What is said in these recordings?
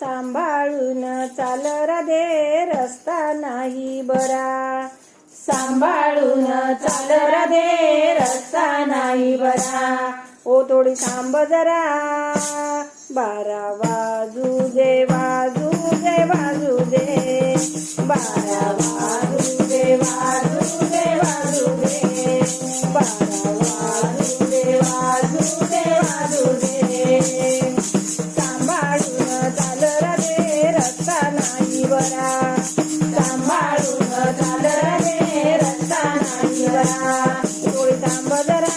सांभाळून चाल राधे रस्ता नाही बरा. सांभाळून चाल राधे रस्ता नाही बरा. ओ थोडी थांब जरा. बारा वाजू दे वाजू दे वाजू दे. बारा वाजू दे वाजू दे वाजू दे. बारा बरा सांभाळून चादर रे रस्ता नाही बरा. डोळी थांबदरा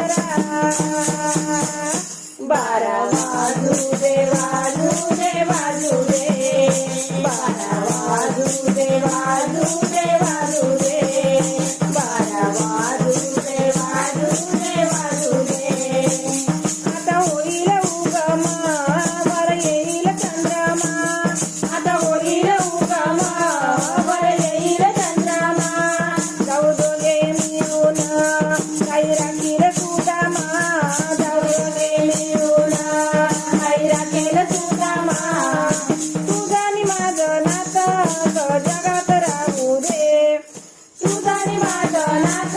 जगात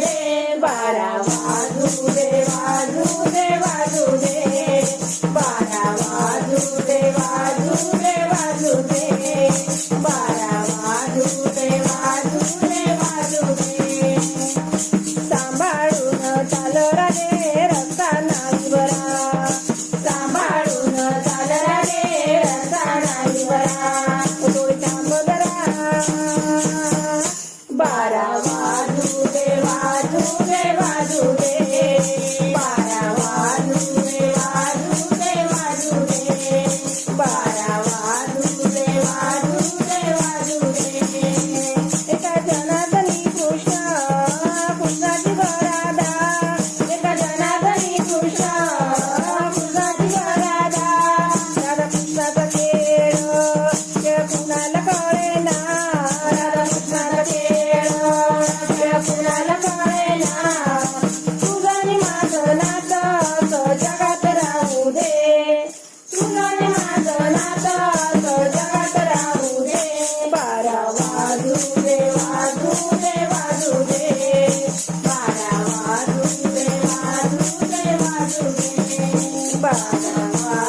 दे बारा वाजू दे वाजू दे वाजू दे. Jai Vaju, Jai Vaju, Bye.